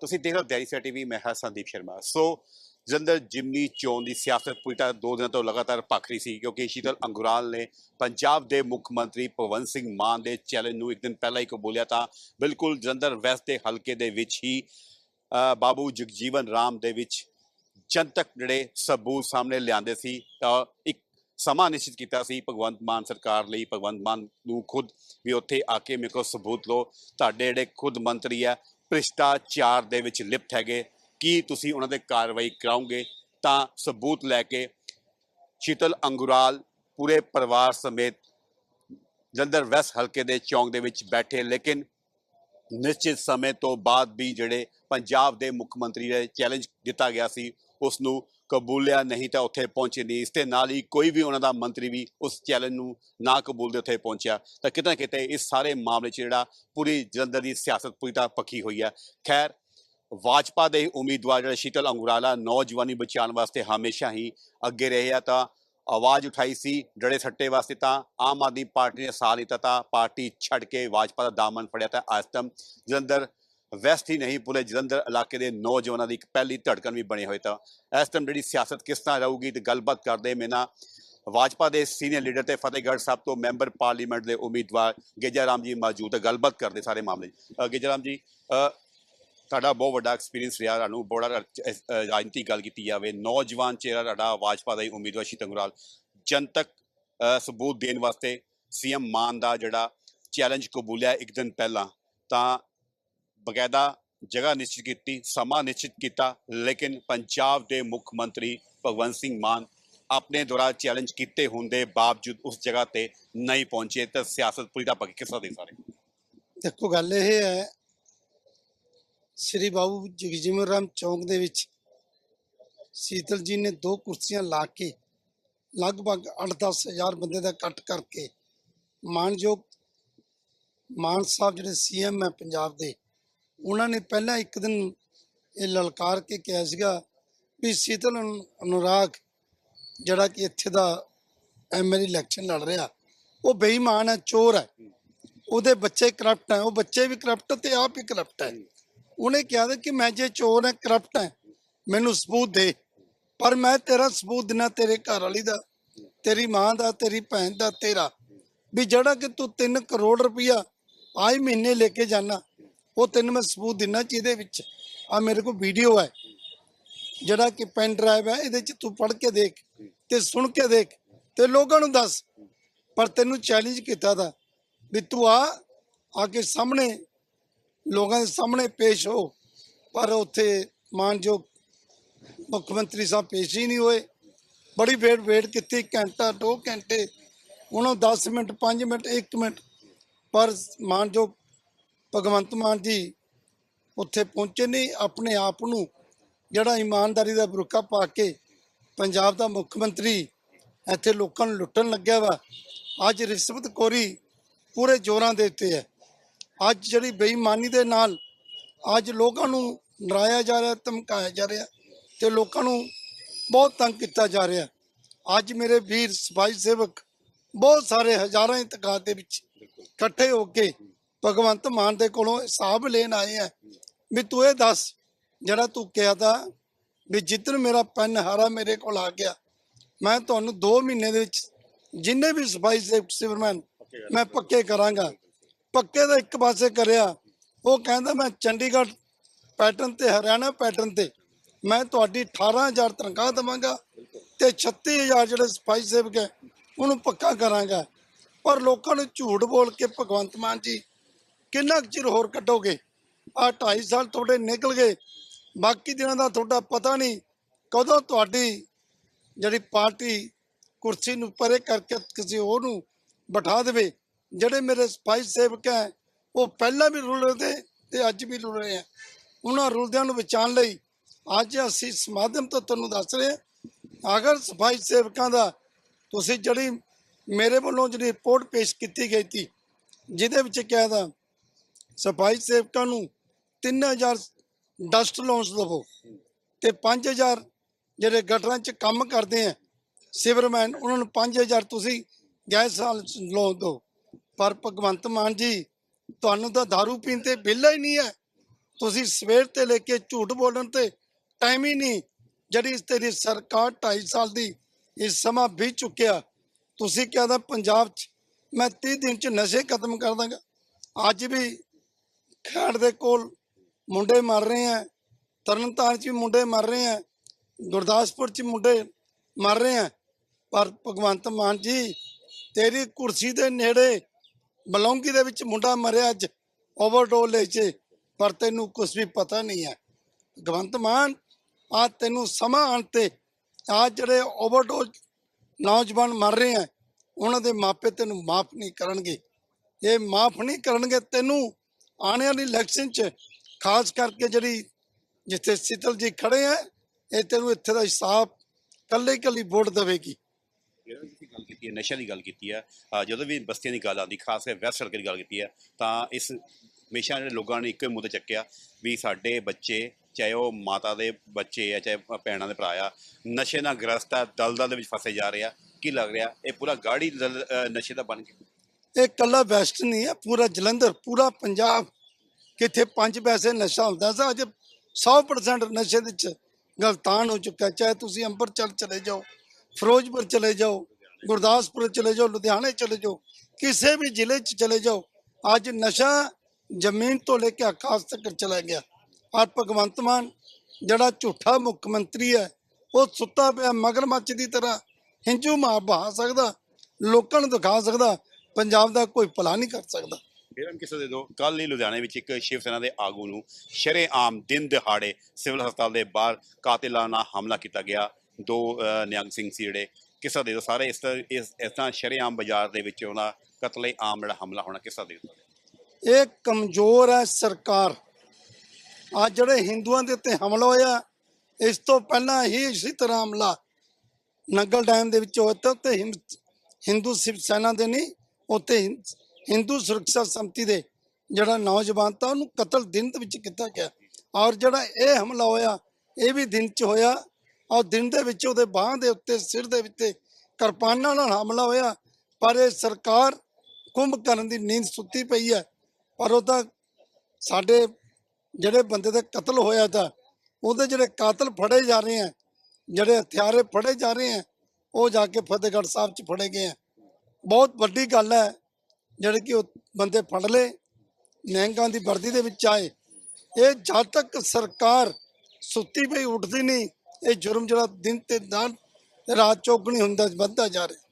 ਤੁਸੀਂ ਦੇਖ ਰਹੇ ਹੋ ਡੈਰੀ ਸੈਟ ਟੀਵੀ, ਮੈਂ ਹਾਂ ਸੰਦੀਪ ਸ਼ਰਮਾ। ਸੋ ਜਲੰਧਰ ਜਿਮਨੀ ਚੋਣ ਦੀ ਸਿਆਸਤ ਪੂਰੀ ਤਰ੍ਹਾਂ ਦੋ ਦਿਨਾਂ ਤੋਂ ਲਗਾਤਾਰ ਭਖ ਰਹੀ ਸੀ ਕਿਉਂਕਿ ਸ਼ੀਤਲ ਅੰਗੁਰਾਲ ਨੇ ਪੰਜਾਬ ਦੇ ਮੁੱਖ ਮੰਤਰੀ ਭਗਵੰਤ ਸਿੰਘ ਮਾਨ ਦੇ ਚੈਲੰਜ ਨੂੰ ਇੱਕ ਦਿਨ ਪਹਿਲਾਂ ਹੀ ਕਬੂਲਿਆ ਤਾਂ ਬਿਲਕੁਲ ਜਲੰਧਰ ਵੈਸਟ ਦੇ ਹਲਕੇ ਦੇ ਵਿੱਚ ਹੀ ਬਾਬੂ ਜਗਜੀਵਨ ਰਾਮ ਦੇ ਵਿੱਚ ਜਨਤਕ ਜਿਹੜੇ ਸਬੂਤ ਸਾਹਮਣੇ ਲਿਆਂਦੇ ਸੀ ਤਾਂ ਇੱਕ ਸਮਾਂ ਨਿਸ਼ਚਿਤ ਕੀਤਾ ਸੀ ਭਗਵੰਤ ਮਾਨ ਸਰਕਾਰ ਲਈ। ਭਗਵੰਤ ਮਾਨ ਨੂੰ ਖੁਦ ਵੀ ਉੱਥੇ ਆ ਕੇ ਮੇਰੇ ਕੋਲ ਸਬੂਤ ਲਓ। ਤੁਹਾਡੇ ਜਿਹੜੇ ਖੁਦ ਮੰਤਰੀ ਆ ਭ੍ਰਿਸ਼ਟਾਚਾਰ ਦੇ ਵਿੱਚ ਲਿਪਤ ਹੈਗੇ। ਕੀ ਤੁਸੀਂ ਉਹਨਾਂ 'ਤੇ ਕਾਰਵਾਈ ਕਰਾਓਗੇ? ਤਾਂ ਸਬੂਤ ਲੈ ਕੇ ਸ਼ੀਤਲ ਅੰਗੁਰਾਲ ਪੂਰੇ ਪਰਿਵਾਰ ਸਮੇਤ ਜਲੰਧਰ ਵੈਸਟ ਹਲਕੇ ਦੇ ਚੌਂਕ ਦੇ ਵਿੱਚ ਬੈਠੇ। ਲੇਕਿਨ ਨਿਸ਼ਚਿਤ ਸਮੇਂ ਤੋਂ ਬਾਅਦ ਵੀ ਜਿਹੜੇ ਪੰਜਾਬ ਦੇ ਮੁੱਖ ਮੰਤਰੀ ਦੇ ਚੈਲੰਜ ਦਿੱਤਾ ਗਿਆ ਸੀ ਉਸ ਨੂੰ ਕਬੂਲਿਆ ਨਹੀਂ ਤਾਂ ਉੱਥੇ ਪਹੁੰਚੇ ਨਹੀਂ। ਇਸ ਦੇ ਨਾਲ ਹੀ ਕੋਈ ਵੀ ਉਹਨਾਂ ਦਾ ਮੰਤਰੀ ਵੀ ਉਸ ਚੈਲੰਜ ਨੂੰ ਨਾ ਕਬੂਲਦੇ ਉੱਥੇ ਪਹੁੰਚਿਆ। ਤਾਂ ਕਿਤੇ ਨਾ ਕਿਤੇ ਇਸ ਸਾਰੇ ਮਾਮਲੇ 'ਚ ਜਿਹੜਾ ਪੂਰੀ ਜਲੰਧਰ ਦੀ ਸਿਆਸਤ ਪੂਰੀ ਤਰ੍ਹਾਂ ਪੱਕੀ ਹੋਈ ਹੈ। ਖੈਰ ਵਾਜਪਾ ਦੇ ਉਮੀਦਵਾਰ ਜਿਹੜਾ ਸ਼ੀਤਲ ਅੰਗੁਰਾਲਾ ਨੌਜਵਾਨੀ ਬਚਾਉਣ ਵਾਸਤੇ ਹਮੇਸ਼ਾ ਹੀ ਅੱਗੇ ਰਹੇ ਆ, ਤਾਂ ਆਵਾਜ਼ ਉਠਾਈ ਸੀ ਡੜੇ ਸੱਟੇ ਵਾਸਤੇ ਤਾਂ ਆਮ ਆਦਮੀ ਪਾਰਟੀ ਨੇ ਸਾਥ ਲਿੱਤਾ ਤਾਂ ਪਾਰਟੀ ਛੱਡ ਕੇ ਵਾਜਪਾ ਦਾ ਦਾਮਨ ਫੜਿਆ ਤਾਂ ਅੱਜ ਤੱਕ ਜਲੰਧਰ ਵੈਸਟ ਹੀ ਨਹੀਂ ਪੂਰੇ ਜਲੰਧਰ ਇਲਾਕੇ ਦੇ ਨੌਜਵਾਨਾਂ ਦੀ ਇੱਕ ਪਹਿਲੀ ਧੜਕਣ ਵੀ ਬਣੇ ਹੋਏ ਤਾਂ। ਇਸ ਟਾਈਮ ਜਿਹੜੀ ਸਿਆਸਤ ਕਿਸ ਤਰ੍ਹਾਂ ਰਹੂਗੀ ਤੇ ਗੱਲਬਾਤ ਕਰਦੇ ਮੇਨਾ ਭਾਜਪਾ ਦੇ ਸੀਨੀਅਰ ਲੀਡਰ ਤੇ ਫਤਿਹਗੜ੍ਹ ਸਾਹਿਬ ਤੋਂ ਮੈਂਬਰ ਪਾਰਲੀਮੈਂਟ ਦੇ ਉਮੀਦਵਾਰ ਗੇਜਾ ਰਾਮ ਜੀ ਮੌਜੂਦ ਹੈ। ਗੱਲਬਾਤ ਕਰਦੇ ਸਾਰੇ ਮਾਮਲੇ 'ਚ। ਅ, ਰਾਮ ਜੀ ਤੁਹਾਡਾ ਬਹੁਤ ਵੱਡਾ ਐਕਸਪੀਰੀਅੰਸ ਰਿਹਾ। ਤੁਹਾਨੂੰ ਬੜਾ ਰਾ- ਰਾਜਨੀਤੀ ਗੱਲ ਕੀਤੀ ਜਾਵੇ। ਨੌਜਵਾਨ ਚਿਹਰਾ ਤੁਹਾਡਾ ਭਾਜਪਾ ਦਾ ਹੀ ਉਮੀਦਵਾਰ ਸ਼ੀਤਲ ਅੰਗਰਾਲ ਜਨਤਕ ਸਬੂਤ ਦੇਣ ਵਾਸਤੇ ਸੀਐਮ ਮਾਨ ਦਾ ਜਿਹੜਾ ਚੈਲੰਜ ਕਬੂਲਿਆ ਇੱਕ ਦਿਨ ਪਹਿਲਾਂ। ਤਾਂ ਬਕਾਇਦਾ ਜਗ੍ਹਾ ਨਿਸ਼ਚਿਤ ਕੀਤੀ, ਸਮਾਂ ਨਿਸ਼ਚਿਤ ਕੀਤਾ, ਲੇਕਿਨ ਪੰਜਾਬ ਦੇ ਮੁੱਖ ਮੰਤਰੀ ਭਗਵੰਤ ਸਿੰਘ ਮਾਨ ਆਪਣੇ ਦੁਆਰਾ ਚੈਲੰਜ ਕੀਤੇ ਹੁੰਦੇ ਬਾਵਜੂਦ ਉਸ ਜਗ੍ਹਾ ਤੇ ਨਹੀਂ ਪਹੁੰਚੇ। ਤਾਂ ਸਿਆਸਤ ਪੂਰੀ ਦਾ ਪੱਕੀ ਕਿਸ ਦੇ ਸਾਰੇ? ਦੇਖੋ, ਗੱਲ ਇਹ ਹੈ, ਸ੍ਰੀ ਬਾਬੂ ਜਗਜੀਵਨ ਰਾਮ ਚੌਂਕ ਦੇ ਵਿੱਚ ਸੀਤਲ ਜੀ ਨੇ ਦੋ ਕੁਰਸੀਆਂ ਲਾ ਕੇ ਲਗਭਗ 8-10 ਹਜ਼ਾਰ ਬੰਦੇ ਦਾ ਇਕੱਠ ਕਰਕੇ ਮਾਨਯੋਗ ਮਾਨ ਸਾਹਿਬ ਜਿਹੜੇ ਸੀਐਮ ਹੈ ਪੰਜਾਬ ਦੇ ਉਹਨਾਂ ਨੇ ਪਹਿਲਾਂ ਇੱਕ ਦਿਨ ਇਹ ਲਲਕਾਰ ਕੇ ਕਿਹਾ ਸੀਗਾ ਵੀ ਸੀਤਲ ਅਨੁ- ਅਨੁਰਾਗ ਜਿਹੜਾ ਕਿ ਇੱਥੇ ਦਾ ਐਮਐਲਏ ਇਲੈਕਸ਼ਨ ਲੜ ਰਿਹਾ, ਉਹ ਬੇਈਮਾਨ ਹੈ, ਚੋਰ ਹੈ। ਉਹਦੇ ਬੱਚੇ ਕਰਪਟ ਹੈ, ਉਹ ਬੱਚੇ ਵੀ ਕਰਪਟ ਤੇ ਆਪ ਹੀ ਕਰਪਟ ਹੈ। ਉਹਨੇ ਕਿਹਾ था ਕਿ ਮੈਂ ਜੇ ਚੋਰ ਹੈ ਕਰਪਟ ਹੈ, ਮੈਨੂੰ ਸਬੂਤ ਦੇ। ਪਰ ਮੈਂ ਤੇਰਾ ਸਬੂਤ ਦੇਣਾ ਤੇਰੇ ਘਰ ਵਾਲੀ ਦਾ, ਤੇਰੀ ਮਾਂ ਦਾ, ਤੇਰੀ ਭੈਣ ਦਾ, ਤੇਰਾ। ਵੀ ਜਿਹੜਾ ਕਿ ਤੂੰ 3 ਕਰੋੜ ਰੁਪਇਆ ਆਈ ਮਹੀਨੇ ਲੈ ਕੇ ਜਾਣਾ ਉਹ ਤੈਨੂੰ ਮੈਂ ਸਬੂਤ ਦੇਣਾ ਜਿਹਦੇ ਵਿੱਚ ਆ ਮੇਰੇ ਕੋਲ ਵੀਡੀਓ ਹੈ। ਜਿਹੜਾ ਕਿ ਪੈਨ ਡਰਾਈਵ ਹੈ, ਇਹਦੇ ਚ ਤੂੰ ਪੜ੍ਹ ਕੇ ਦੇਖ ਤੇ ਸੁਣ ਕੇ ਦੇਖ ਤੇ ਲੋਕਾਂ ਨੂੰ ਦੱਸ। ਪਰ ਤੈਨੂੰ ਚੈਲੰਜ ਕੀਤਾ ਦਾ ਵੀ ਤੂੰ ਆ ਆ ਕੇ ਸਾਹਮਣੇ, ਲੋਕਾਂ ਦੇ ਸਾਹਮਣੇ ਪੇਸ਼ ਹੋ। ਪਰ ਉੱਥੇ ਮਾਨਯੋਗ ਮੁੱਖ ਮੰਤਰੀ ਸਾਹਿਬ ਪੇਸ਼ ਹੀ ਨਹੀਂ ਹੋਏ। ਬੜੀ ਵੇਟ ਵੇਟ ਕੀਤੀ, ਘੰਟਾ, ਦੋ ਘੰਟੇ, ਉਹਨਾਂ 10 ਮਿੰਟ 5 ਮਿੰਟ 1 ਮਿੰਟ। ਪਰ ਮਾਨਯੋਗ ਭਗਵੰਤ ਮਾਨ ਜੀ ਉੱਥੇ ਪਹੁੰਚੇ ਨਹੀਂ, ਆਪਣੇ ਆਪ ਨੂੰ ਜਿਹੜਾ ਇਮਾਨਦਾਰੀ ਦਾ ਬੁਰਕਾ ਪਾ ਕੇ ਪੰਜਾਬ ਦਾ ਮੁੱਖ ਮੰਤਰੀ ਇੱਥੇ ਲੋਕਾਂ ਨੂੰ ਲੁੱਟਣ ਲੱਗਿਆ ਵਾ, ਅੱਜ ਰਿਸ਼ਵਤ ਰਿਸ਼ਵਤਖੋਰੀ ਪੂਰੇ ਜ਼ੋਰਾਂ ਦੇ ਉੱਤੇ ਹੈ। ਅੱਜ ਜਿਹੜੀ ਬੇਈਮਾਨੀ ਦੇ ਨਾਲ ਅੱਜ ਲੋਕਾਂ ਨੂੰ ਨਰਾਇਆ ਜਾ ਰਿਹਾ, ਧਮਕਾਇਆ ਜਾ ਰਿਹਾ ਤੇ ਲੋਕਾਂ ਨੂੰ ਬਹੁਤ ਤੰਗ ਕੀਤਾ ਜਾ ਰਿਹਾ। ਅੱਜ ਮੇਰੇ ਵੀਰ ਸਫ਼ਾਈ ਸੇਵਕ ਬਹੁਤ ਸਾਰੇ ਹਜ਼ਾਰਾਂ ਦੀ ਤਾਦਾਦ ਦੇ ਵਿੱਚ ਇਕੱਠੇ ਹੋ ਕੇ ਭਗਵੰਤ ਮਾਨ ਦੇ ਕੋਲੋਂ ਹਿਸਾਬ ਲੈਣ ਆਏ ਆ। ਵੀ ਤੂੰ ਇਹ ਦੱਸ, ਜਿਹੜਾ ਤੂੰ ਕਿਹਾ ਤਾ ਵੀ ਜਿੱਦਣ ਮੇਰਾ ਪੈਨ ਹਾਰਾ ਮੇਰੇ ਕੋਲ ਆ ਗਿਆ, ਮੈਂ ਤੁਹਾਨੂੰ 2 ਮਹੀਨੇ ਦੇ ਵਿੱਚ ਜਿੰਨੇ ਵੀ ਸਫ਼ਾਈ ਸੇਵਕ ਸਿਵਰਮੈਨ ਮੈਂ ਪੱਕੇ ਕਰਾਂਗਾ। ਪੱਕੇ ਦਾ ਇੱਕ ਪਾਸੇ ਕਰਿਆ, ਉਹ ਕਹਿੰਦਾ ਮੈਂ ਚੰਡੀਗੜ੍ਹ ਪੈਟਰਨ ਤੇ, ਹਰਿਆਣਾ ਪੈਟਰਨ ਤੇ, ਮੈਂ ਤੁਹਾਡੀ 18000 ਤਨਖਾਹ ਦੇਵਾਂਗਾ ਤੇ 36000 ਜਿਹੜੇ ਸਫ਼ਾਈ ਸੇਵਕ ਹੈ, ਉਹਨੂੰ ਪੱਕਾ ਕਰਾਂਗਾ। ਪਰ ਲੋਕਾਂ ਨੂੰ ਝੂਠ ਬੋਲ ਕੇ ਭਗਵੰਤ ਮਾਨ ਜੀ ਕਿੰਨਾ ਕੁ ਚਿਰ ਹੋਰ ਕੱਢੋਗੇ? ਆ 2.5 ਸਾਲ ਤੁਹਾਡੇ ਨਿਕਲ ਗਏ। ਬਾਕੀ ਦਿਨਾਂ ਦਾ ਤੁਹਾਡਾ ਪਤਾ ਨਹੀਂ ਕਦੋਂ ਤੁਹਾਡੀ ਜਿਹੜੀ ਪਾਰਟੀ ਕੁਰਸੀ ਨੂੰ ਪਰੇ ਕਰਕੇ ਕਿਸੇ ਹੋਰ ਨੂੰ ਬਿਠਾ ਦੇਵੇ। ਜਿਹੜੇ ਮੇਰੇ ਸਫ਼ਾਈ ਸੇਵਕ ਹੈ, ਉਹ ਪਹਿਲਾਂ ਵੀ ਰੁਲ ਰਹੇ ਤੇ ਤੇ ਅੱਜ ਵੀ ਰੁਲ ਰਹੇ ਆ। ਉਹਨਾਂ ਰੁਲਦਿਆਂ ਨੂੰ ਬਚਾਉਣ ਲਈ ਅੱਜ ਅਸੀਂ ਇਸ ਤੋਂ ਤੁਹਾਨੂੰ ਦੱਸ ਰਹੇ ਅਗਰ ਸਫ਼ਾਈ ਸੇਵਕਾਂ ਦਾ ਤੁਸੀਂ ਜਿਹੜੀ ਮੇਰੇ ਵੱਲੋਂ ਜਿਹੜੀ ਰਿਪੋਰਟ ਪੇਸ਼ ਕੀਤੀ ਗਈ ਸੀ, ਜਿਹਦੇ ਵਿੱਚ ਕਿਹਾ ਦਾ ਸਫ਼ਾਈ ਸੇਵਕਾਂ ਨੂੰ 3000 ਡਸਟ ਲੋਨਸ ਦੇਵੋ ਤੇ 5000 ਜਿਹੜੇ ਗਟਰਾਂ 'ਚ ਕੰਮ ਕਰਦੇ ਆ, ਸਿਵਰਮੈਨ, ਉਹਨਾਂ ਨੂੰ 5000 ਤੁਸੀਂ ਗੈਸ ਲੋਨ ਦਿਓ। ਪਰ ਭਗਵੰਤ ਮਾਨ ਜੀ, ਤੁਹਾਨੂੰ ਤਾਂ दारू ਪੀਣ ਤੇ ਬਿੱਲ ਹੀ ਨਹੀਂ ਹੈ। ਤੁਸੀਂ ਸਵੇਰ ਤੇ ਲੈ ਕੇ ਝੂਠ ਬੋਲਣ ਤੇ ਟਾਈਮ ਹੀ ਨਹੀਂ। ਜਿਹੜੀ ਤੇਰੀ ਸਰਕਾਰ 2.5 ਸਾਲ ਦੀ ਇਸ ਸਮਾਂ ਬੀਤ ਚੁੱਕਿਆ, ਤੁਸੀਂ ਕਹਿੰਦਾ ਪੰਜਾਬ 'ਚ ਮੈਂ 30 ਦਿਨ 'ਚ ਨਸ਼ੇ ਖਤਮ ਕਰ ਦਾਂਗਾ। ਅੱਜ ਵੀ ਖੈੜ ਦੇ ਕੋਲ ਮੁੰਡੇ ਮਰ ਰਹੇ ਆ, ਤਰਨਤਾਰਨ 'ਚ ਵੀ ਮੁੰਡੇ ਮਰ ਰਹੇ ਆ, ਗੁਰਦਾਸਪੁਰ 'ਚ ਮੁੰਡੇ ਮਰ ਰਹੇ ਆ, ਪਰ ਭਗਵੰਤ ਮਾਨ ਜੀ, ਤੇਰੀ ਕੁਰਸੀ ਦੇ ਨੇੜੇ ਬਲੌਂਗੀ ਦੇ ਵਿੱਚ ਮੁੰਡਾ ਮਰਿਆ ਅੱਜ ਓਵਰਡੋਜ਼ ਲੈ ਕੇ, ਪਰ ਤੈਨੂੰ ਕੁਝ ਵੀ ਪਤਾ ਨਹੀਂ ਹੈ ਭਗਵੰਤ ਮਾਨ ਆ ਤੈਨੂੰ ਸਮਾਂ ਆਉਣ ਤੇ ਆ ਜਿਹੜੇ ਓਵਰਡੋਜ਼ ਨੌਜਵਾਨ ਮਰ ਰਹੇ ਆ, ਉਹਨਾਂ ਦੇ ਮਾਪੇ ਤੈਨੂੰ ਮਾਫ ਨਹੀਂ ਕਰਨਗੇ। ਇਹ ਮਾਫ ਨਹੀਂ ਕਰਨਗੇ, ਤੈਨੂੰ ਆਉਣ ਵਾਲੀ ਇਲੈਕਸ਼ਨ 'ਚ, ਖਾਸ ਕਰਕੇ ਜਿਹੜੀ ਜਿੱਥੇ ਸਿੱਤਲ ਜੀ ਖੜੇ ਆ, ਇਹ ਤੈਨੂੰ ਇੱਥੇ ਦਾ ਹਿਸਾਬ ਕੱਲੇ ਕੱਲੀ ਵੋਟ ਦੇਵੇਗੀ। ਜਿਹੜਾ ਤੁਸੀਂ ਗੱਲ ਕੀਤੀ ਹੈ, ਨਸ਼ਿਆਂ ਦੀ ਗੱਲ ਕੀਤੀ ਹੈ ਜਦੋਂ ਵੀ ਬਸਤੀਆਂ ਦੀ ਗੱਲ ਆਉਂਦੀ, ਖਾਸ ਕਰਕੇ ਵੈਸਟ ਸੜਕ ਦੀ ਗੱਲ ਕੀਤੀ ਹੈ, ਤਾਂ ਇਸ ਹਮੇਸ਼ਾ ਜਿਹੜੇ ਲੋਕਾਂ ਨੇ ਇੱਕੋ ਹੀ ਮੁੱਦਾ ਚੱਕਿਆ ਵੀ ਸਾਡੇ ਬੱਚੇ, ਚਾਹੇ ਉਹ ਮਾਤਾ ਦੇ ਬੱਚੇ ਆ, ਚਾਹੇ ਭੈਣਾਂ ਦੇ ਭਰਾ ਆ, ਨਸ਼ੇ ਨਾਲ ਗ੍ਰਸਤ ਆ, ਦਲਦਲ ਦੇ ਵਿੱਚ ਫਸੇ ਜਾ ਰਹੇ ਆ, ਕੀ ਲੱਗ ਰਿਹਾ? ਇਹ ਪੂਰਾ ਗਾੜੀ ਨਸ਼ੇ ਦਾ ਬਣ ਗਿਆ ਇਹ ਕੱਲਾ ਵੈਸਟ ਨਹੀਂ ਹੈ, ਪੂਰਾ ਜਲੰਧਰ, ਪੂਰਾ ਪੰਜਾਬ, ਕਿੱਥੇ ਪੰਜ ਪੈਸੇ ਨਸ਼ਾ ਹੁੰਦਾ ਸੀ, ਅੱਜ 100% ਨਸ਼ੇ ਦੇ ਵਿੱਚ ਗਲਤਾਨ ਹੋ ਚੁੱਕਾ ਚਾਹੇ ਤੁਸੀਂ ਅੰਮ੍ਰਿਤਸਰ ਚਲੇ ਜਾਓ, ਫਿਰੋਜ਼ਪੁਰ ਚਲੇ ਜਾਓ, ਗੁਰਦਾਸਪੁਰ ਚਲੇ ਜਾਓ, ਲੁਧਿਆਣੇ ਚਲੇ ਜਾਓ, ਕਿਸੇ ਵੀ ਜ਼ਿਲ੍ਹੇ 'ਚ ਚਲੇ ਜਾਓ, ਅੱਜ ਨਸ਼ਾ ਜ਼ਮੀਨ ਤੋਂ ਲੈ ਕੇ ਆਕਾਸ਼ ਤੱਕ ਚਲਾ ਗਿਆ। ਔਰ ਭਗਵੰਤ ਮਾਨ, ਜਿਹੜਾ ਝੂਠਾ ਮੁੱਖ ਮੰਤਰੀ ਹੈ, ਉਹ ਸੁੱਤਾ ਪਿਆ ਮਗਰਮੱਛ ਦੀ ਤਰ੍ਹਾਂ, ਹਿੰਜੂ ਮਾਂ ਬਹਾ ਸਕਦਾ, ਲੋਕਾਂ ਨੂੰ ਦਿਖਾ ਸਕਦਾ ਪੰਜਾਬ ਦਾ ਕੋਈ ਭਲਾ ਨਹੀਂ ਕਰ ਸਕਦਾ। ਫਿਰ ਹਮ ਕਿਸੇ ਦੇ ਦੋ। ਕੱਲ ਹੀ ਲੁਧਿਆਣੇ ਵਿੱਚ ਇੱਕ ਸ਼ਿਵ ਸੈਨਾ ਦੇ ਆਗੂ ਨੂੰ ਸ਼ਰੇਆਮ ਦਿਨ ਦਿਹਾੜੇ ਸਿਵਲ ਹਸਪਤਾਲ ਦੇ ਬਾਹਰ ਕਾਤਿਲਾਨਾ ਹਮਲਾ ਕੀਤਾ ਗਿਆ। ਦੋ ਨਿਹੰਗ ਸਿੰਘ ਸੀ ਜਿਹੜੇ ਕਿਸਾ ਦੇ ਦੋ। ਸਾਰੇ ਇਸ ਤਰ੍ਹਾਂ ਇਸ ਤਰ੍ਹਾਂ ਸ਼ਰੇਆਮ ਬਾਜ਼ਾਰ ਦੇ ਵਿੱਚ ਉਹਨਾਂ ਕਤਲੇ ਆਮ ਜਿਹੜਾ ਹਮਲਾ ਹੋਣਾ ਕਿਸਾ ਦੇ ਦੋ ਇਹ ਕਮਜ਼ੋਰ ਹੈ ਸਰਕਾਰ। ਆ ਜਿਹੜੇ ਹਿੰਦੂਆਂ ਦੇ ਉੱਤੇ ਹਮਲਾ ਹੋਇਆ ਇਸ ਤੋਂ ਪਹਿਲਾਂ ਹੀ ਇਸੇ ਤਰ੍ਹਾਂ ਹਮਲਾ। ਨੰਗਲ ਡੈਮ ਦੇ ਵਿੱਚ ਹੋਇਆ ਤਾਂ ਹਿੰਦੂ ਸਿਵ ਸੈਨਾ ਦੇ ਨਹੀਂ ਉੱਥੇ ਹਿੰਦੂ ਸੁਰੱਖਿਆ ਸੰਮਤੀ ਦੇ ਜਿਹੜਾ ਨੌਜਵਾਨ ਤਾਂ ਉਹਨੂੰ ਕਤਲ ਦਿਨ ਦੇ ਵਿੱਚ ਕੀਤਾ ਗਿਆ। ਔਰ ਜਿਹੜਾ ਇਹ ਹਮਲਾ ਹੋਇਆ, ਇਹ ਵੀ ਦਿਨ 'ਚ ਹੋਇਆ। ਔਰ ਦਿਨ ਦੇ ਵਿੱਚ ਉਹਦੇ ਬਾਹਾਂ ਦੇ ਉੱਤੇ, ਸਿਰ ਦੇ ਉੱਤੇ ਕਿਰਪਾਨਾਂ ਨਾਲ ਹਮਲਾ ਹੋਇਆ। ਪਰ ਇਹ ਸਰਕਾਰ ਕੁੰਭ ਕਰਨ ਦੀ ਨੀਂਦ ਸੁੱਤੀ ਪਈ ਹੈ। ਪਰ ਉਹ ਤਾਂ ਸਾਡੇ ਜਿਹੜੇ ਬੰਦੇ ਦਾ ਕਤਲ ਹੋਇਆ ਤਾਂ ਉਹਦੇ ਜਿਹੜੇ ਕਾਤਲ ਫੜੇ ਜਾ ਰਹੇ ਆ ਜਿਹੜੇ ਹਥਿਆਰੇ ਫੜੇ ਜਾ ਰਹੇ ਆ ਉਹ ਜਾ ਕੇ ਫਤਿਹਗੜ੍ਹ ਸਾਹਿਬ ਚ ਫੜੇ ਗਏ ਆ ਬਹੁਤ ਵੱਡੀ ਗੱਲ ਹੈ ਜਿਹੜੇ ਕਿ ਉਹ ਬੰਦੇ ਫੜ ਲਏ ਨਿਹੰਗਾਂ ਦੀ ਵਰਦੀ ਦੇ ਵਿੱਚ ਆਏ। ਇਹ ਜਦ ਤੱਕ ਸਰਕਾਰ ਸੁੱਤੀ ਪਈ ਉੱਠਦੀ ਨਹੀਂ ਇਹ ਜੁਰਮ ਜਿਹੜਾ ਦਿਨ ਤੇ ਦਿਨ ਰਾਤ ਚੌਗਣੀ ਹੁੰਦਾ ਵੱਧਦਾ ਜਾ ਰਿਹਾ।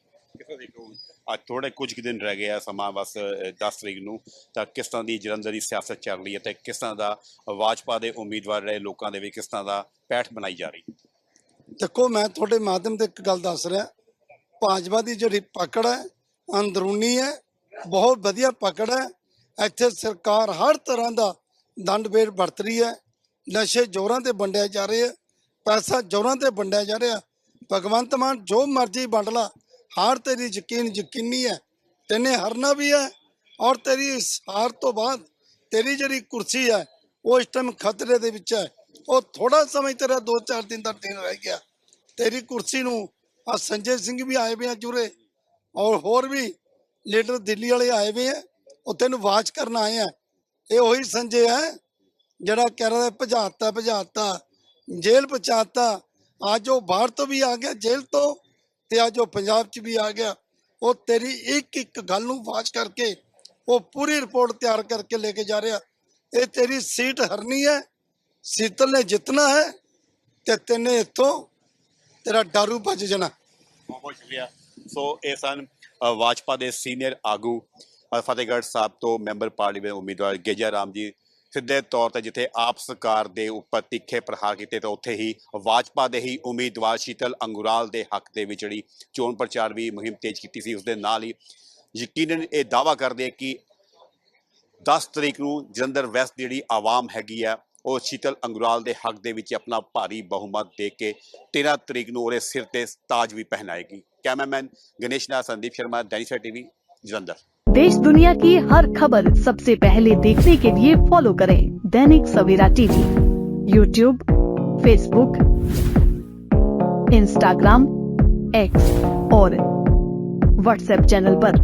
ਅੱਜ ਥੋੜੇ ਕੁਝ ਕੁ ਦਿਨ ਰਹਿ ਗਏ ਆ ਸਮਾਂ ਬਸ ਅਹ, 10 ਤਰੀਕ ਨੂੰ। ਤਾਂ ਕਿਸ ਤਰ੍ਹਾਂ ਦੀ ਜਲੰਧਰ ਦੀ ਸਿਆਸਤ ਚੱਲ ਰਹੀ ਹੈ ਤੇ ਕਿਸ ਤਰ੍ਹਾਂ ਦਾ ਭਾਜਪਾ ਦੇ ਉਮੀਦਵਾਰ ਰਹੇ ਲੋਕਾਂ ਦੇ ਵਿੱਚ ਕਿਸ ਤਰ੍ਹਾਂ ਦਾ ਪੈਠ ਬਣਾਈ ਜਾ ਰਹੀ? ਹੈ ਦੇਖੋ ਮੈਂ ਤੁਹਾਡੇ ਮਾਧਿਅਮ ਤੇ ਇੱਕ ਗੱਲ ਦੱਸ ਰਿਹਾ। ਭਾਜਪਾ ਦੀ ਜਿਹੜੀ ਪਕੜ ਹੈ ਅੰਦਰੂਨੀ ਹੈ, ਬਹੁਤ ਵਧੀਆ ਪਕੜ ਹੈ। ਇੱਥੇ ਸਰਕਾਰ ਹਰ ਤਰ੍ਹਾਂ ਦਾ ਦੰਡ ਬੇਰ ਵਰਤ ਰਹੀ ਹੈ। ਨਸ਼ੇ ਜ਼ੋਰਾਂ ਤੇ ਵੰਡਿਆ ਜਾ ਰਿਹਾ ਹੈ, ਪੈਸਾ ਜ਼ੋਰਾਂ ਤੇ ਵੰਡਿਆ ਜਾ ਰਿਹਾ ਭਗਵੰਤ ਮਾਨ ਜੋ ਮਰਜ਼ੀ ਵੰਡ ਲਾ, ਹਾਰ ਤੇਰੀ ਯਕੀਨ ਯਕੀਨੀ ਹੈ, ਤੈਨੇ ਹਰਨਾ ਵੀ ਹੈ ਔਰ ਤੇਰੀ ਇਸ ਹਾਰ ਤੋਂ ਬਾਅਦ ਤੇਰੀ ਜਿਹੜੀ ਕੁਰਸੀ ਹੈ, ਉਹ ਇਸ ਟਾਈਮ ਖਤਰੇ ਦੇ ਵਿੱਚ ਹੈ। ਉਹ ਥੋੜਾ ਸਮਾਂ ਤੇਰਾ 2-4 ਦਿਨ ਦਾ ਦਿਨ ਰਹਿ ਗਿਆ। ਤੇਰੀ ਕੁਰਸੀ ਨੂੰ ਆ ਸੰਜੇ ਸਿੰਘ ਵੀ ਆਏ ਵੇ ਆ ਜੁਰੇ। ਔਰ ਹੋਰ ਵੀ ਲੀਡਰ ਦਿੱਲੀ ਵਾਲੇ ਆਏ ਵੇ ਆ, ਉਹ ਤੈਨੂੰ ਵਾਚ ਕਰਨ ਆਏ ਆ। ਇਹ ਉਹੀ ਸੰਜੇ ਹੈ ਜਿਹੜਾ ਕਹਿ ਰਿਹਾ ਭਜਾਤਾ ਭਜਾਤਾ, ਜੇਲ੍ਹ ਪਹੁੰਚਾਤਾ। ਅੱਜ ਉਹ ਬਾਹਰ ਤੋਂ ਵੀ ਆ ਗਿਆ, ਜੇਲ੍ਹ ਤੋਂ, ਤੇ ਅੱਜ ਉਹ ਪੰਜਾਬ 'ਚ ਵੀ ਆ ਗਿਆ। ਉਹ ਤੇਰੀ ਇੱਕ ਇੱਕ ਗੱਲ ਨੂੰ ਵਾਚ ਕਰਕੇ ਉਹ ਪੂਰੀ ਰਿਪੋਰਟ ਤਿਆਰ ਕਰਕੇ ਲੈ ਕੇ ਜਾ ਰਿਹਾ। ਇਹ ਤੇਰੀ ਸੀਟ ਹਰਨੀ ਹੈ, ਸੀਤਲ ਨੇ ਜਿੱਤਣਾ ਹੈ, ਤੇ ਤੈਨੇ ਇੱਥੋਂ ਤੇਰਾ ਡਾਰੂ ਭੱਜ ਜਾਣਾ। ਬਹੁਤ ਬਹੁਤ ਸ਼ੁਕਰੀਆ। ਸੋ ਇਹ ਸਨ ਵਾਜਪਾ ਦੇ ਸੀਨੀਅਰ ਆਗੂ ਫਤਿਹਗੜ੍ਹ ਸਾਹਿਬ ਤੋਂ ਮੈਂਬਰ ਪਾਰਲੀਮੈਂਟ ਉਮੀਦਵਾਰ ਗੇਜਾ ਰਾਮ ਜੀ। ਸਿੱਧੇ ਤੌਰ ਤੇ ਜਿੱਥੇ ਆਪ ਸਰਕਾਰ ਦੇ ਉੱਪਰ ਤਿੱਖੇ ਪ੍ਰਹਾਰ ਕੀਤੇ ਤਾਂ ਉੱਥੇ ਹੀ ਵਾਜਪਾ ਦੇ ਹੀ ਉਮੀਦਵਾਰ ਸ਼ੀਤਲ ਅੰਗੁਰਾਲ ਦੇ ਹੱਕ ਦੇ ਵਿੱਚ ਜਿਹੜੀ ਚੋਣ ਪ੍ਰਚਾਰ ਵੀ ਮੁਹਿੰਮ ਤੇਜ਼ ਕੀਤੀ ਸੀ ਉਸ ਦੇ ਨਾਲ ਹੀ ਯਕੀਨਨ ਇਹ ਦਾਵਾ ਕਰਦੇ ਕਿ 10 ਤਰੀਕ ਨੂੰ ਜਲੰਧਰ ਵੈਸਟ ਦੀ ਜਿਹੜੀ ਆਵਾਮ ਹੈਗੀ ਆ, ਉਹ ਸ਼ੀਤਲ ਅੰਗੁਰਾਲ ਦੇ ਹੱਕ ਦੇ ਵਿੱਚ ਆਪਣਾ ਭਾਰੀ ਬਹੁਮਤ ਦੇ ਕੇ 13 ਤਰੀਕ ਨੂੰ ਉਹਦੇ ਸਿਰ ਤੇ ਤਾਜ ਵੀ ਪਹਿਨਾਏਗੀ। कैमरामैन गणेश नाथ संदीप शर्मा दैनिक टीवी, जलंधर देश दुनिया की हर खबर सबसे पहले देखने के लिए फॉलो करें Dainik Savera TV YouTube Facebook Instagram X और व्हाट्सएप चैनल पर।